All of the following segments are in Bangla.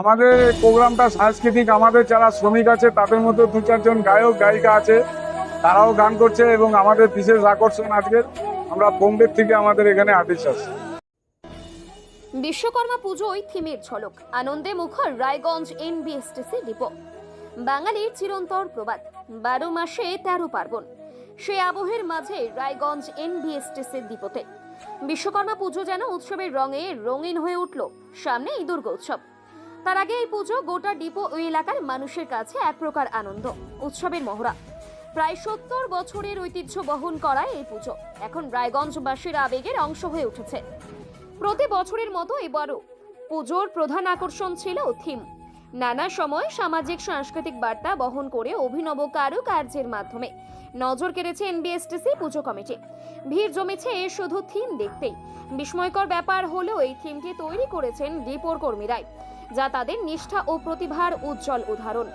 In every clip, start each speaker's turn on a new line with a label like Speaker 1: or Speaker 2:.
Speaker 1: আমাদের প্রোগ্রামটা সাংস্কৃতিক, আমাদের যারা শ্রমিক আছে তাদের মধ্যে দু চারজন গায়ক, গায়িকা আছে, তারাও গান করছে এবং আমাদের বিশেষ আকর্ষণ আজকে আমরা বোম্বে থেকে আমাদের এখানে আর্টিস্ট আছে।
Speaker 2: বিশ্বকর্মা পুজোয় থিমের ঝলক, আনন্দে মুখর রায়গঞ্জ এনবিএসটিসি ডিপো। বাঙালির চিরন্তর প্রবাদ, বারো মাসে তেরো পার্বণ। সে আবহের মাঝে রায়গঞ্জ এনবিএসটিসি ডিপোতে। বিশ্বকর্মা পুজো যেন উৎসবের রঙে রঙিন হয়ে উঠল, সামনে এই দুর্গোৎসব তার আগে এই পুজো গোটা ডিপো ওই এলাকার মানুষের কাছে এক প্রকার আনন্দ, উৎসবের মহড়া। প্রায় সত্তর বছরের ঐতিহ্য বহন করায় এই পুজো। এখন রায়গঞ্জবাসীর আবেগের অংশ হয়ে উঠেছে। প্রতি বছরের মতো এবারও পুজোর প্রধান আকর্ষণ ছিল থিম। নানা সময় সামাজিক সাংস্কৃতিক বার্তা বহন করে অভিনব কারুকার্যের মাধ্যমে নজর কেড়েছে এনবিএসটিসি পুজো কমিটি। ভিড় জমেছে শুধু থিম দেখতেই। বিস্ময়কর ব্যাপার হলেও এই থিমটি তৈরি করেছেন ডিপোর কর্মীরাই। যা তাদের নিষ্ঠা ও প্রতিভার উজ্জ্বল উদাহরণ।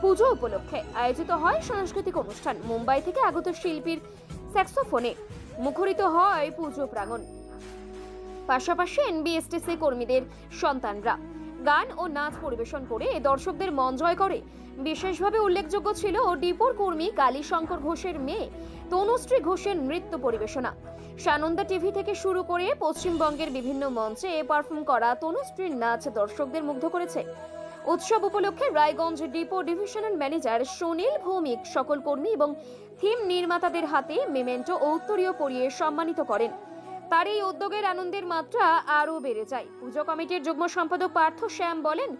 Speaker 2: পুজো উপলক্ষে আয়োজিত হয় সাংস্কৃতিক অনুষ্ঠান। মুম্বাই থেকে আগত শিল্পীর স্যাক্সোফোনে মুখরিত হয় পুজো প্রাঙ্গণ। পাশাপাশি এনবিএসটিসি কর্মীদের সন্তানরা গান ও নাচ পরিবেশন করে এ দর্শকদের মন জয় করে। বিশেষভাবে উল্লেখযোগ্য ছিল ডিপোর কর্মী কালী শঙ্কর ঘোষের মেয়ে তনুশ্রী ঘোষের নৃত্য পরিবেশনা। সানন্দা টিভি থেকে শুরু করে পশ্চিমবঙ্গের বিভিন্ন মঞ্চে পারফর্ম করা তনুশ্রীর নাচ দর্শকদের মুগ্ধ করেছে। উৎসব উপলক্ষে Raiganj depot divisional manager Sunil Bhowmik সকল কর্মী এবং থিম নির্মাতাদের হাতে মেমেন্টো ও উত্তরীয় পরিয়ে সম্মানিত করেন। তার এই উদ্যোগের আনন্দের মাত্রা আরও বেড়ে যায়। পুজো কমিটির যুগ্ম সম্পাদক পার্থ শ্যাম বলেন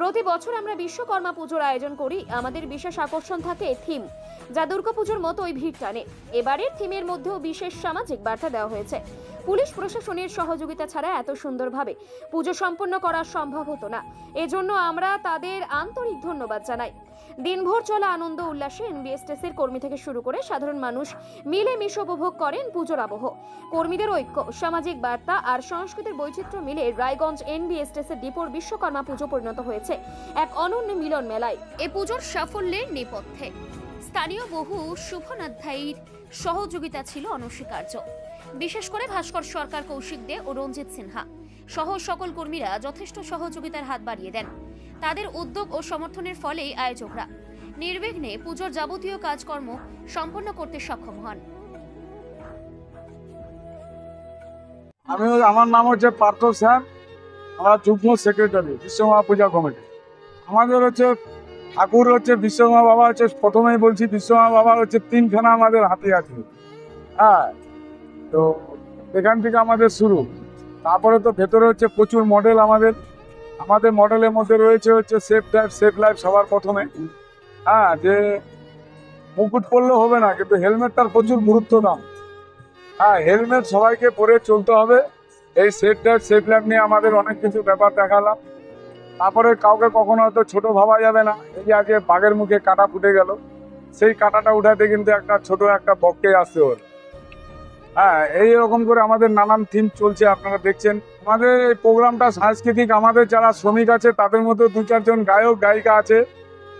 Speaker 2: প্রতি বছর আমরা বিশ্বকর্মা পুজোর আয়োজন করি। আমাদের বিশেষ আকর্ষণ থাকে থিম। যা দুর্গা দুর্গাপুজোর মতোই ভিড় টানে। এবারের থিমের মধ্যেও বিশেষ সামাজিক বার্তা দেওয়া হয়েছে। পুলিশ প্রশাসনের সহযোগিতা ছাড়া এত সুন্দরভাবে পুজো সম্পন্ন করা সম্ভব হতো না। এজন্য আমরা তাদের আন্তরিক ধন্যবাদ জানাই। দিনভর চলা আনন্দ উল্লাসে এনবিএসটিসির কর্মী থেকে শুরু করে সাধারণ মানুষ মিলে মিলেমিশে উপভোগ করেন পুজোর আবহ। কর্মীদের ঐক্য, সামাজিক বার্তা আর সংস্কৃতির বৈচিত্র্য মিলে রায়গঞ্জ এনবিএসটিসি ডিপোর বিশ্বকর্মা পুজো পরিণত হয়েছে। এক অনন্য মিলন মেলায়। এ পুজোর সাফল্যের নেপথ্যে। স্থানীয় বহু শুভনাধ্যায়ীর সহযোগিতা ছিল অনস্বীকার্য। বিশেষ করে ভাস্কর সরকার কৌশিক দে ও রঞ্জিত সিনহা সহ সকল কর্মীরা যথেষ্ট সহযোগিতার হাত বাড়িয়ে দেন। তাদের উদ্যোগ ও সমর্থনের ফলেই আয়োজকরা। নির্বিঘ্নে পুজোর যাবতীয় কাজকর্ম সম্পন্ন করতে সক্ষম হন।
Speaker 1: আমি আমার নাম হচ্ছে পার্থ স্যার। আমরা যুগ্ম সেক্রেটারি বিশ্বকর্মা পূজা কমিটি। আমাদের হচ্ছে ঠাকুর হচ্ছে বিশ্বকর্মা বাবা হচ্ছে প্রথমেই বলছি, বিশ্বকর্মা বাবা হচ্ছে তিনখানা আমাদের হাতে আছে। হ্যাঁ তো এখান থেকে আমাদের শুরু। তারপরে তো ভেতরে হচ্ছে প্রচুর মডেল আমাদের। আমাদের মডেলের মধ্যে রয়েছে হচ্ছে সেফ লাইফ সেফ লাইফ সবার প্রথমে। হ্যাঁ যে মুকুট পরলে হবে না, কিন্তু হেলমেটটার প্রচুর গুরুত্ব দাম। হ্যাঁ হেলমেট সবাইকে পরে চলতে হবে। এই লাইফ সেফ লাইফ নিয়ে আমাদের অনেক কিছু ব্যাপার দেখালাম। তারপরে কাউকে কখনো হয়তো ছোট ভাবা যাবে না। এই যে আজকে বাঘের মুখে কাটা ফুটে গেল। সেই কাটাটা উঠাতে কিন্তু একটা ছোট একটা বককে আসতে হবে হ্যাঁ এই রকম করে আমাদের নানান থিম চলছে, আপনারা দেখছেন। আমাদের এই প্রোগ্রামটা সাংস্কৃতিক। আমাদের যারা শ্রমিক আছে, তাদের মধ্যে দু চারজন গায়ক, গায়িকা আছে।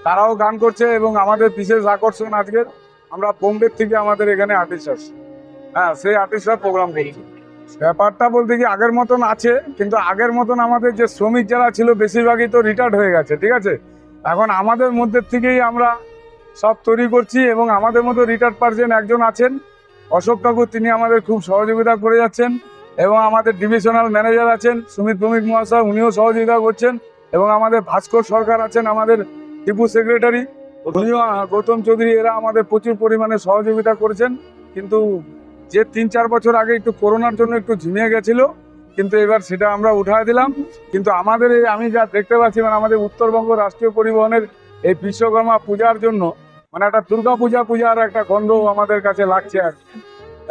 Speaker 1: তারাও গান করছে এবং আমাদের বিশেষ আকর্ষণ আজকের আমরা বোম্বে থেকে আমাদের এখানে আর্টিস্ট আসছে। হ্যাঁ সেই আর্টিস্টরা প্রোগ্রাম করছে। ব্যাপারটা বলতে কি আগের মতন আছে, কিন্তু আগের মতন আমাদের যে শ্রমিক যারা ছিল বেশিরভাগই তো রিটায়ার্ড হয়ে গেছে, ঠিক আছে? এখন আমাদের মধ্যে থেকেই আমরা সব তৈরি করছি এবং আমাদের মতো রিটায়ার্ড পার্সন একজন আছেন, অশোক ঠাকুর, তিনি আমাদের খুব সহযোগিতা করে যাচ্ছেন এবং আমাদের ডিভিশনাল ম্যানেজার আছেন, সুমিত ভৌমিক মহাশয়, উনিও সহযোগিতা করছেন এবং আমাদের ভাস্কর সরকার আছেন, আমাদের টিপু সেক্রেটারি উনিও গৌতম চৌধুরী, এরা আমাদের প্রচুর পরিমাণে সহযোগিতা করেছেন, কিন্তু যে তিন চার বছর আগে একটু করোনার জন্য একটু ঝিমিয়ে গেছিল, কিন্তু এবার সেটা আমরা উঠায় দিলাম। কিন্তু আমাদের এই, আমি যা দেখতে পাচ্ছি মানে আমাদের উত্তরবঙ্গ রাষ্ট্রীয় পরিবহনের এই বিশ্বকর্মা পূজার জন্য মানে একটা দুর্গা পূজা পূজার একটা গন্ধ আমাদের কাছে লাগছে আর।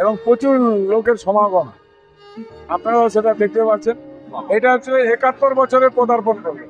Speaker 1: এবং প্রচুর লোকের সমাগম। আপনারাও সেটা দেখতে পাচ্ছেন। এটা হচ্ছে একাত্তর বছরের পদার্পণ করবে।